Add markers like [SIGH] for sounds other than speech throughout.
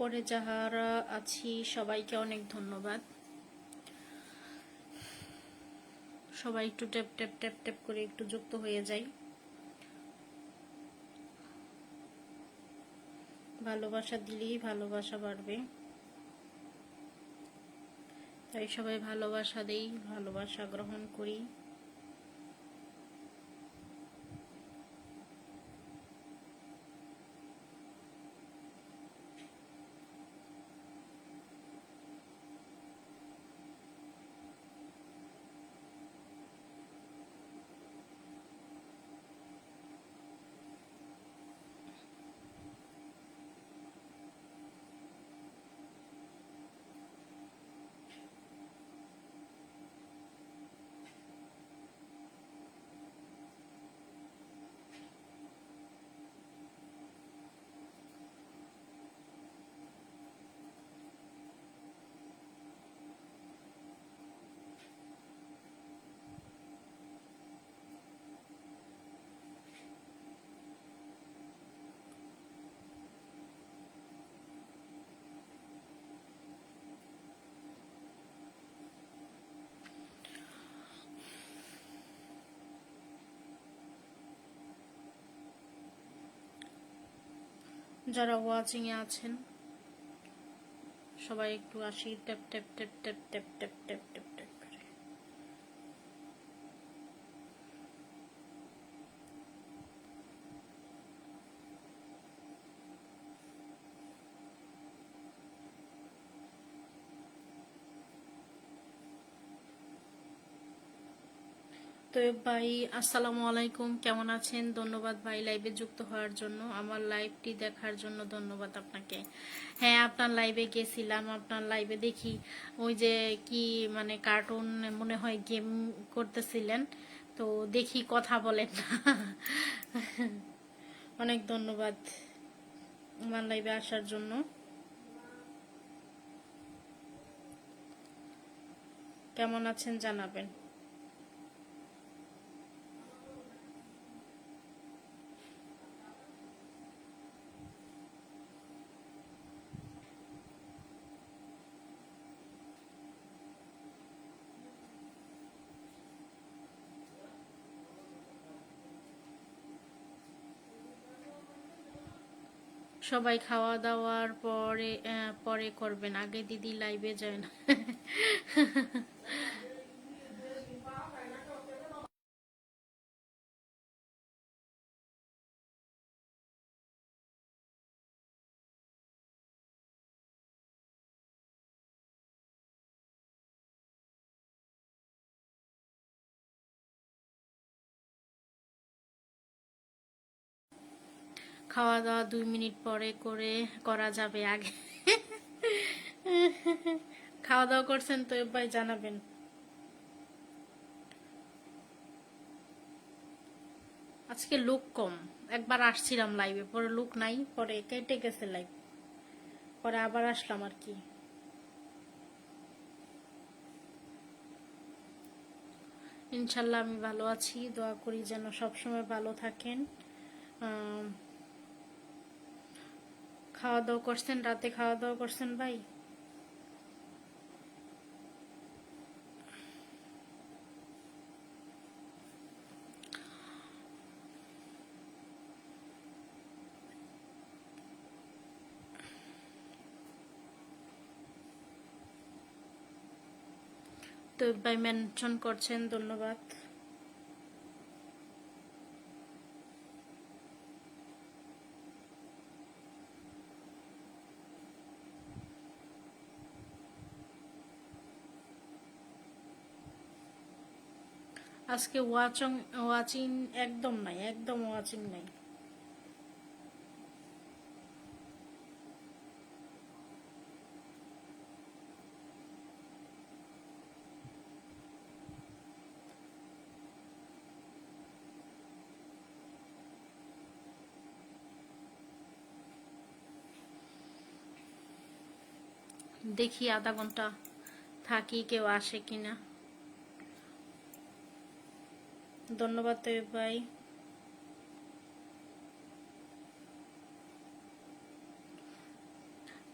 উপরে যাহারা আছি, সবাইকে অনেক ধন্যবাদ। সবাই একটু ট্যাপ ট্যাপ ট্যাপ ট্যাপ করে একটু যুক্ত হয়ে যাই। ভালোবাসা দিলেই ভালোবাসা বাড়বে। তাই সবাই ভালোবাসা দেই, ভালোবাসা গ্রহণ করি। যারা ওয়াচিং এ আছেন সবাই একটু আসি tap tap tap tap tap tap tap tap তো ভাই, আসসালামু আলাইকুম। কেমন আছেন? ধন্যবাদ ভাই লাইভে যুক্ত হওয়ার জন্য। আমার লাইভটি দেখার জন্য ধন্যবাদ আপনাকে। হ্যাঁ আপনার লাইভে গেছিলাম। আপনার লাইভে দেখি ওই যে কি মানে কার্টুন মনে হয় গেম করতেছিলেন। তো দেখি কথা বলেন অনেক ধন্যবাদ আমার লাইভে আসার জন্য। কেমন আছেন জানাবেন। সবাই খাওয়া দাওয়ার পরে পরে করবেন। আগে দিদি লাইভে যায় না খাওয়া দাওয়া দুই মিনিট পরে করে করা যাবে আগে। খাওয়া দাওয়া করছেন তো ভাই, জানাবেন। আজকে লুক কম। একবার আসছিলাম লাইভে পরে লুক নাই, পরে কেটে গেছে লাইভ পরে আবার আসলাম আর কি। ইনশাল্লাহ আমি ভালো আছি। দোয়া করি যেন সবসময় ভালো থাকেন। খাওয়া দাওয়া করছেন রাতে খাওয়া দাওয়া করছেন ভাই? তো ভাই মেনশন করছেন ধন্যবাদ। আজকে ওয়াচং ওয়াচিং একদম নাই, একদম ওয়াচিং নাই। দেখি আধা ঘণ্টা থাকি কেউ আসে কিনা। ধন্যবাদ তৈব ভাই।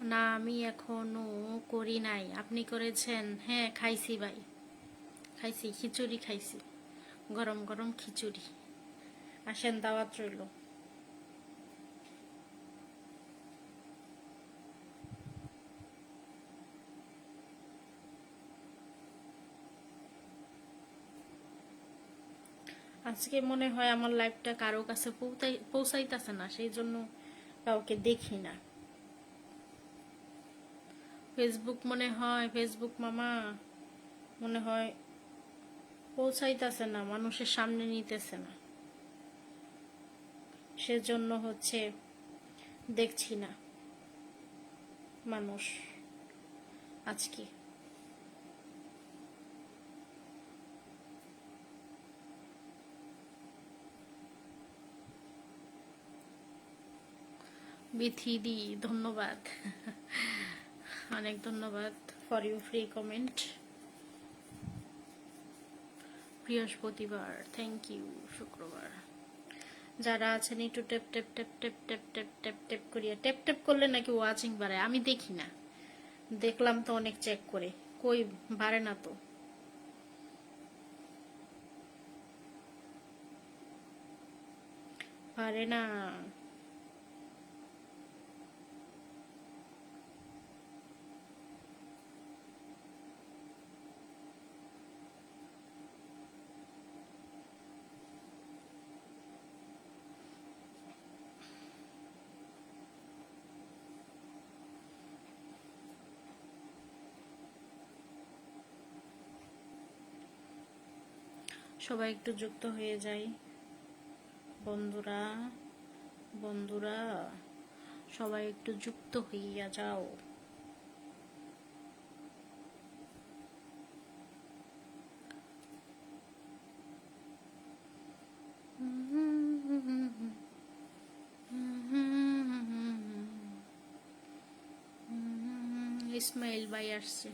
না, আমি এখনও করি নাই। আপনি করেছেন। হ্যাঁ খাইছি ভাই। খাইছি, খিচুড়ি খাইছি। গরম গরম খিচুড়ি। আসেন, দাওয়াত রইল। আজকে মনে হয় আমার লাইফটা কারও কাছে পৌঁছাই- পৌঁছাইতেছে না সেই জন্য কাউকে দেখি না। ফেসবুক মনে হয় ফেসবুক মামা মনে হয় পৌঁছাইতেছে না, মানুষের সামনে নিতেছে না। সেজন্য হচ্ছে দেখছি না মানুষ আজকে। বিথিদি ধন্যবাদ। অনেক ধন্যবাদ ফর ইউ ফ্রি কমেন্ট বৃহস্পতিবার থ্যাংক ইউ শুক্রবার। যারা আছেন একটু tap tap tap tap tap tap tap tap করিয়া টেপ টেপ করলে নাকি ওয়াচিং বাড়ে? আমি দেখি না। দেখলাম তো অনেক চেক করে। কই বাড়ে না তো। পারে না। সবাই একটু যুক্ত হয়ে যাই। বন্ধুরা বন্ধুরা, সবাই একটু যুক্ত হইয়া যাও। ইসমাইল ভাই আসছে।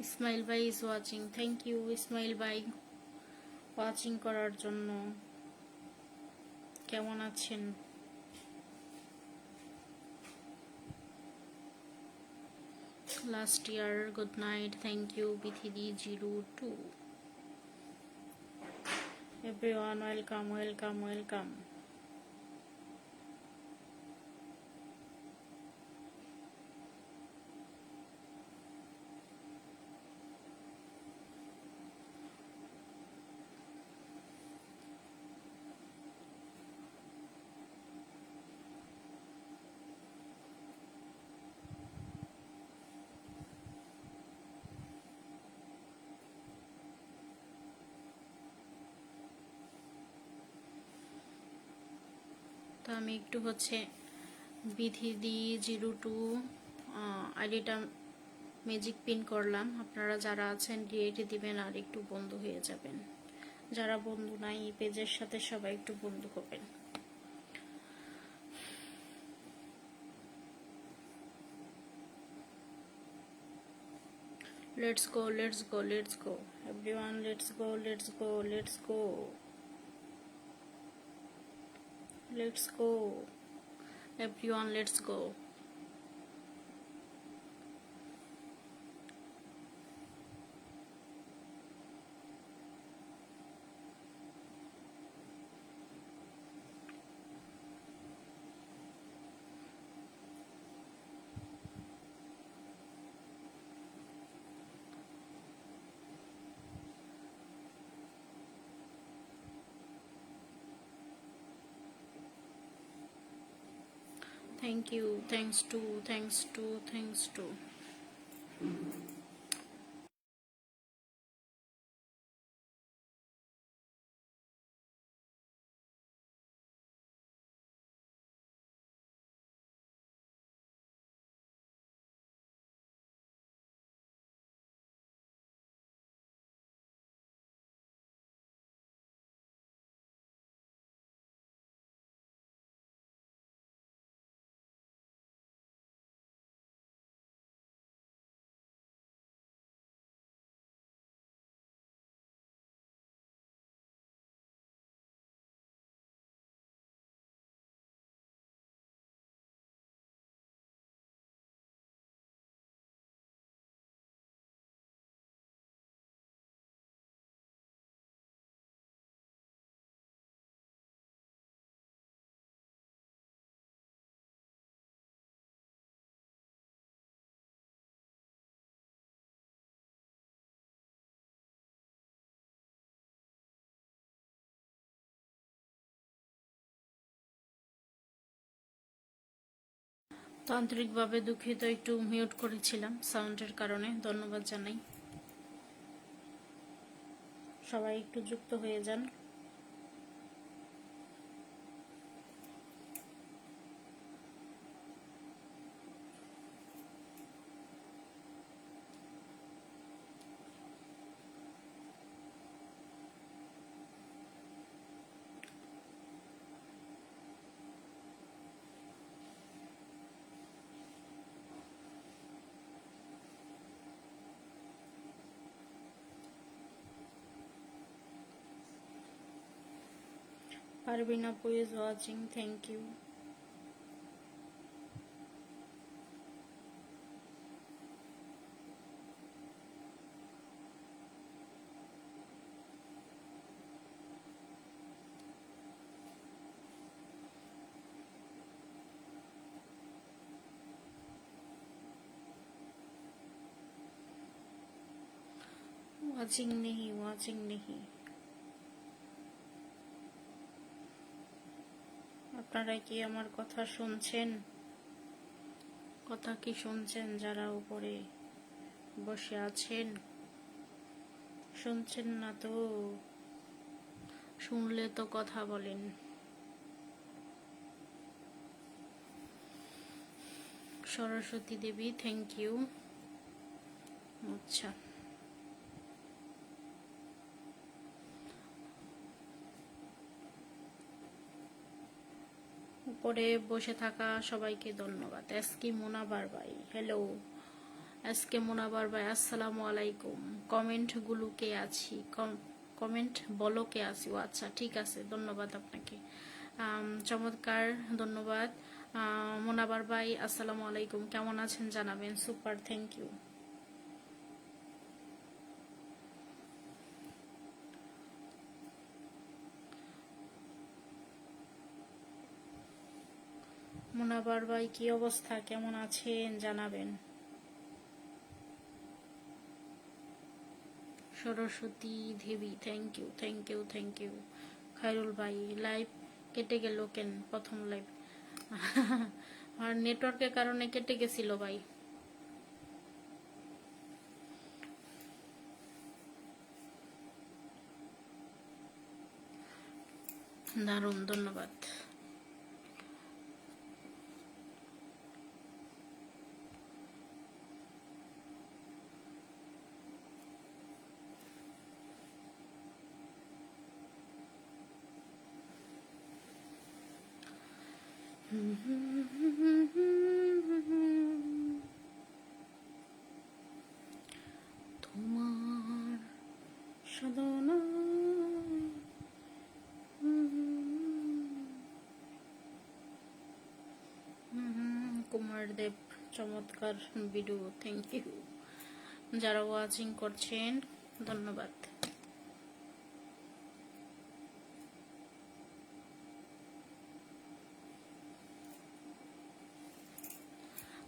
ইসমাইল ভাই is watching thank you Ismail ভাই। ওয়াচিং করার জন্য। কেমন আছেন? Last year good night thank you বিথিদি zero two everyone welcome welcome welcome তো আমি একটু হচ্ছে বিধি দি, জিরো টু আইডিটা ম্যাজিক পিন করলাম। আপনারা যারা আছেন ডিএটি দিবেন আর একটু বন্ধু হয়ে যাবেন। যারা বন্ধু নাই, এই পেজের সাথে সবাই একটু বন্ধু হবেন। Let's go let's go let's go everyone, let's go let's go let's go let's go. Everyone let's go thank you. Thanks to thanks to thanks to mm. তান্ত্রিকভাবে দুঃখিত একটু মিউট করেছিলাম সাউন্ডের কারণে। ধন্যবাদ জানাই। সবাই একটু যুক্ত হয়ে যান। Parveen Apu is watching. Thank you. Watching नहीं वाचिंग नहीं আপনারা কি আমার কথা শুনছেন? কথা কি শুনছেন যারা উপরে বসে আছেন? শুনছেন না তো? শুনলে তো কথা বলেন। সরস্বতী দেবী থ্যাংক ইউ আচ্ছা। উপরে বসে থাকা সবাইকে ধন্যবাদ। এসকে মোনাবার ভাই হ্যালো এসকে মোনাবার ভাই আসসালামু আলাইকুম। কমেন্টগুলো কে আছি? কমেন্ট বলো কে আছি? ও আচ্ছা ঠিক আছে ধন্যবাদ আপনাকে। চমৎকার ধন্যবাদ। আহ, মোনাবার ভাই আসসালামু আলাইকুম। কেমন আছেন জানাবেন? সুপার থ্যাংক ইউ মোনাবার ভাই? কি অবস্থা? কেমন আছেন? জানাবেন। Saraswati Debi thank you thank you thank you Khairul ভাই লাইভ কেটে গেল কেন? প্রথম লাইভ [LAUGHS] আর নেটওয়ার্কের কারণে কেটে গেছিল ভাই। দারুণ, ধন্যবাদ। তোমার সাধনা। কুমার দেব চমৎকার ভিডিও থ্যাংক ইউ যারা ওয়াচিং করছেন ধন্যবাদ।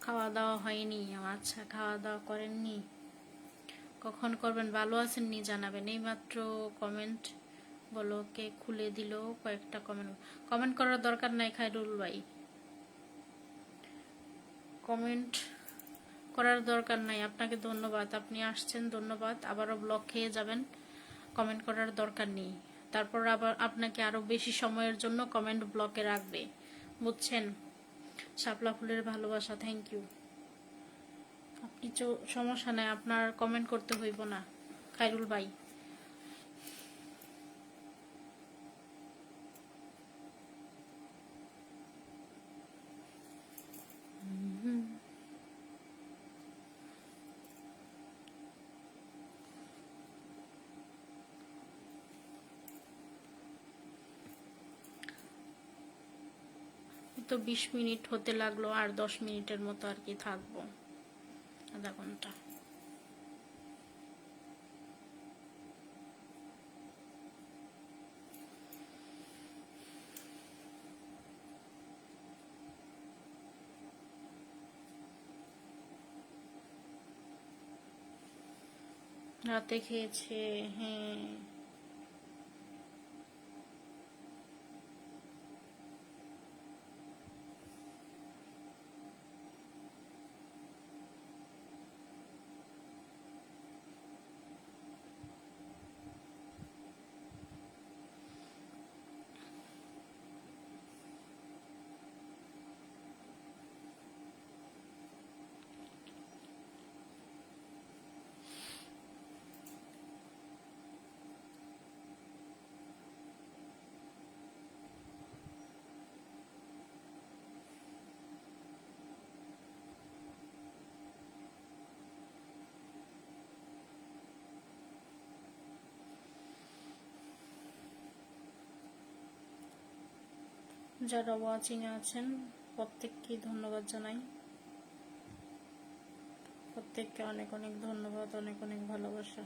খাওয়া দাওয়া হয়নি আচ্ছা খাওয়া দাওয়া করেননি। কখন করবেন? ভালো আছেন নি জানাবেন। এইমাত্র কমেন্ট বলো, কে খুলে দিল? কয়েকটা কমেন্ট কমেন্ট করার দরকার নাই খাইরুল ভাই। কমেন্ট করার দরকার নাই। আপনাকে ধন্যবাদ। আপনি আসছেন, ধন্যবাদ। আবারও ব্লক খেয়ে যাবেন। কমেন্ট করার দরকার নেই। তারপর আবার আপনাকে আরও বেশি সময়ের জন্য কমেন্ট ব্লকে রাখবে। বুঝছেন? শাপলা ফুলের ভালোবাসা থ্যাংক ইউ আপনি সমস্যা নাই, আপনার কমেন্ট করতে হইব না খাইরুল ভাই। তো বিশ মিনিট হতে লাগল আর দশ মিনিটের মতো আর কি থাকব। আধা ঘণ্টা। রাতে খেয়েছে হ্যাঁ। যারা ওয়াচিং আছেন প্রত্যেককে ধন্যবাদ জানাই। প্রত্যেককে অনেক অনেক ধন্যবাদ অনেক অনেক ভালোবাসা।